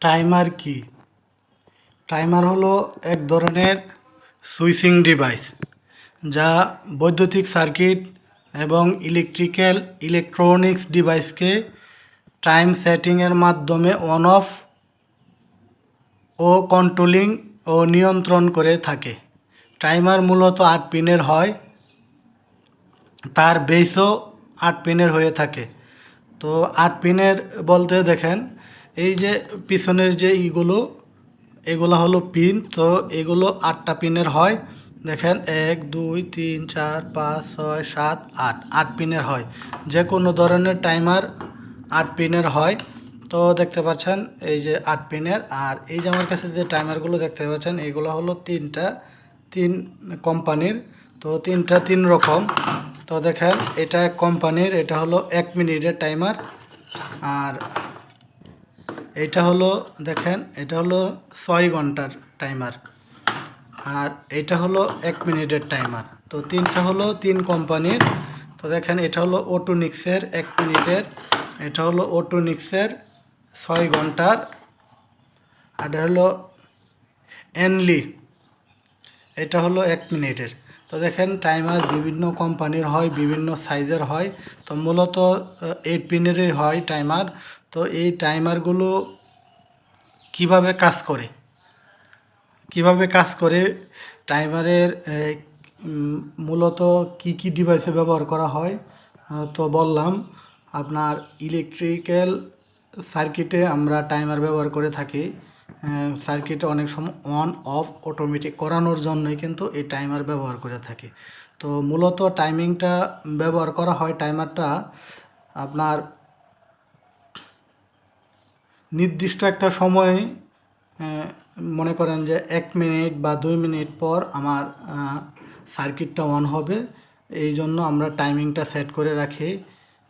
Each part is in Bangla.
টাইমার কি? টাইমার হলো এক ধরনের সুইচিং ডিভাইস যা বৈদ্যুতিক সার্কিট এবং ইলেকট্রিক্যাল ইলেকট্রনিক্স ডিভাইসকে টাইম সেটিংয়ের মাধ্যমে অন, অফ ও কন্ট্রোলিং ও নিয়ন্ত্রণ করে থাকে। টাইমার মূলত আট পিনের হয়, তার বেসও আট পিনের হয়ে থাকে। তো আট পিনের বলতে দেখেন এই যে পিছনের যে ইগুলো, এগুলো হলো পিন, তো এগুলো আটটা পিনের হয়। দেখেন, এক, দুই, তিন, চার, পাঁচ, ছয়, সাত, আট আট পিনের হয়। যে কোনো ধরনের টাইমার আট পিনের হয়। তো দেখতে পাচ্ছেন, এই যে আট পিনের, আর এই যে আমার কাছে যে টাইমারগুলো দেখতে পাচ্ছেন, এগুলো হলো তিনটা, তিন কোম্পানির। তো তিনটা তিন রকম। তো দেখেন, এটা এক কোম্পানির, এটা হলো এক মিনিটের টাইমার। আর এটা হলো, দেখেন, এটা হলো ছয় ঘণ্টার টাইমার আর এটা হলো এক মিনিটের টাইমার তো তিনটা হলো তিন কোম্পানির তো দেখেন, এটা হলো অটোনিক্সের এক মিনিটের, এটা হলো অটোনিক্সের ছয় ঘণ্টার আর এটা হলো এনলি এটা হলো এক মিনিটের। তো দেখেন টাইমার বিভিন্ন কোম্পানির হয়, বিভিন্ন সাইজের হয়। তো মূলত এইট পিনেরই হয় টাইমার তো এই টাইমারগুলো কীভাবে কাজ করে? কীভাবে কাজ করে? টাইমারের মূলত কি কি ডিভাইসে ব্যবহার করা হয়? তো বললাম, আপনার ইলেকট্রিক্যাল সার্কিটে আমরা টাইমার ব্যবহার করে থাকি। সার্কিটে অনেক সময় অন অফ অটোমেটিক করানোর জন্যই কিন্তু এই টাইমার ব্যবহার করে থাকি। তো মূলত টাইমিংটা ব্যবহার করা হয় টাইমারটা আপনার নির্দিষ্ট একটা সময় মনে করেন যে এক মিনিট বা দুই মিনিট পর আমার সার্কিটটা অন হবে। এই জন্য আমরা টাইমিংটা সেট করে রাখি।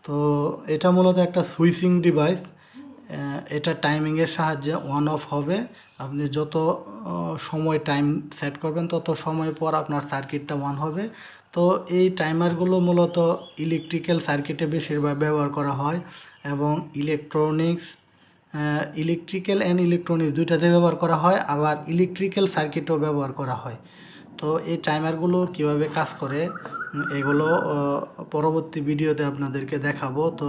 তো এটা মূলত একটা সুইচিং ডিভাইস এটা টাইমিংয়ের সাহায্যে অন অফ হবে। আপনি যত সময় টাইম সেট করবেন, তত সময় পর আপনার সার্কিটটা অন হবে। তো এই টাইমারগুলো মূলত ইলেকট্রিক্যাল সার্কিটে বেশিরভাগ ব্যবহার করা হয় এবং ইলেকট্রনিক্স ইলেকট্রিক্যাল অ্যান্ড ইলেকট্রনিক্স দুইটাতে ব্যবহার করা হয়, আবার ইলেকট্রিক্যাল সার্কিটও ব্যবহার করা হয়। তো এই টাইমারগুলো কীভাবে কাজ করে এগুলো পরবর্তী ভিডিওতে আপনাদেরকে দেখাবো। তো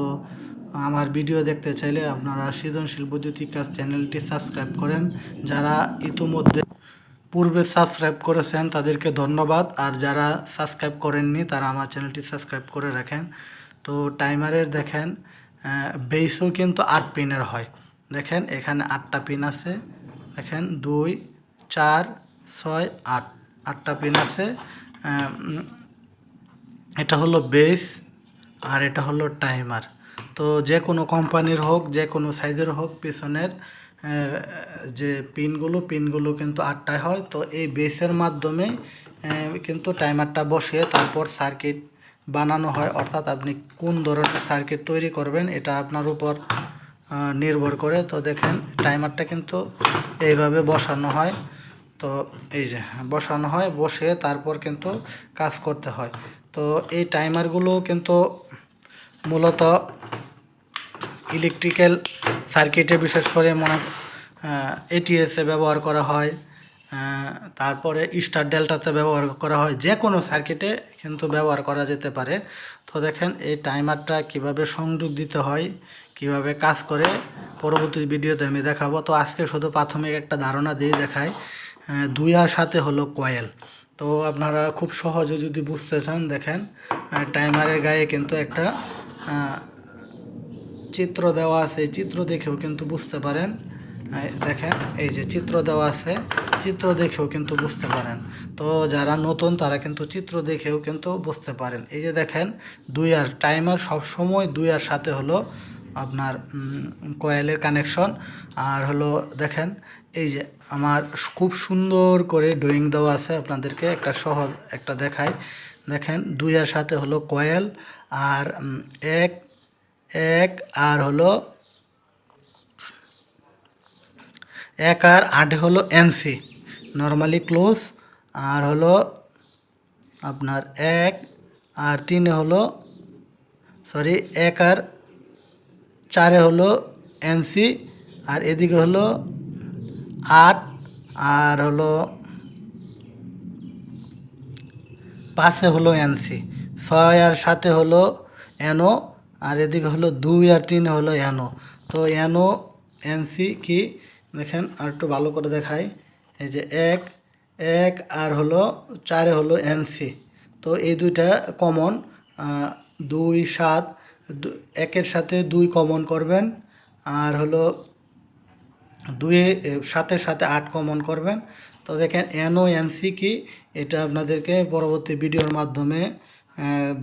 আমার ভিডিও দেখতে চাইলে আপনারা সৃজনশীল বৈদ্যুতিক কাজ চ্যানেলটি সাবস্ক্রাইব করেন। যারা ইতিমধ্যে পূর্বে সাবস্ক্রাইব করেছেন, তাদেরকে ধন্যবাদ। আর যারা সাবস্ক্রাইব করেননি, তারা আমার চ্যানেলটি সাবস্ক্রাইব করে রাখেন। তো টাইমারের দেখেন বেসও কিন্তু আট পিনের হয়। দেখেন, এখানে আটটা পিন আছে। দেখেন, দুই, চার, ছয়, আট। আটটা পিন আছে। এটা হলো বেস আর এটা হলো টাইমার। তো যে কোনো কোম্পানির হোক, যে কোনো সাইজের হোক, পিছনের যে পিনগুলো পিনগুলো কিন্তু আটটায় হয়। তো এই বেসের মাধ্যমে কিন্তু টাইমারটা বসে তারপর সার্কিট বানানো হয়। অর্থাৎ আপনি কোন ধরনের সার্কিট তৈরি করবেন, এটা আপনার উপর নির্ভর করে। তো দেখেন, টাইমারটা কিন্তু এইভাবে বসানো হয়। তো এই যে, বসানো হয় বসে তারপর কিন্তু কাজ করতে হয়। তো এই টাইমারগুলো কিন্তু মূলত ইলেকট্রিক্যাল সার্কিটে বিশেষ করে মনে এটিএসে ব্যবহার করা হয় তারপরে স্টার ডেল্টাতে ব্যবহার করা হয় যে কোনো সার্কিটে কিন্তু ব্যবহার করা যেতে পারে। তো দেখেন এই টাইমারটা কীভাবে সংযোগ দিতে হয় কীভাবে কাজ করে পরবর্তী ভিডিওতে আমি দেখাবো। তো আজকে শুধু প্রাথমিক একটা ধারণা দিয়ে আহ, দুই আর সাথে হলো কয়েল। তো আপনারা খুব সহজে যদি বুঝতে চান দেখেন টাইমারের গায়ে কিন্তু একটা চিত্র দেওয়া আছে, চিত্র দেখেও কিন্তু বুঝতে পারেন। দেখেন, এই যে চিত্র দেওয়া আছে, চিত্র দেখেও কিন্তু বুঝতে পারেন। তো যারা নতুন, তারা কিন্তু চিত্র দেখেও কিন্তু বুঝতে পারেন। এই যে দেখেন, দুই আর টাইমার সব সময় দুই আর সাথে হলো আপনার কয়েলের কানেকশন আর হলো দেখেন, এই যে আমার খুব সুন্দর করে ড্রয়িং দেওয়া আছে আপনাদেরকে, একটা সহজ একটা দেখাই। দেখেন, দুই আর সাথে হলো কয়েল আর এক এক আর হলো এক আর আট হলো এনসি নর্মালি ক্লোজ আর হলো আপনার এক, আর তিনে হলো সরি এক আর চারে হলো এনসি আর এদিকে হলো আট, আর হলো পাশে হলো এনসি ছয় আর সাথে হলো এনো আর এদিকে হলো দুই আর তিনে হলো এনো তো এনো এনসি কি? দেখেন আর একটু ভালো করে দেখাই। এই যে এক এক আর হলো, চারে হলো এনসি তো এই দুইটা কমন দুই, সাত একের সাথে দুই কমন করবেন। আর হলো দুই সাথে সাথে আট কমন করবেন। তো দেখেন এনও এনসি কি? এটা আপনাদেরকে পরবর্তী ভিডিওর মাধ্যমে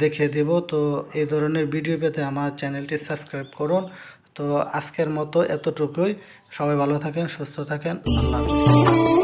দেখিয়ে দেব। তো এই ধরনের ভিডিও পেতে আমার চ্যানেলটি সাবস্ক্রাইব করুন। তো আজকের মতো এতটুকুই। সবাই ভালো থাকেন, সুস্থ থাকেন। আল্লাহ হাফিজ।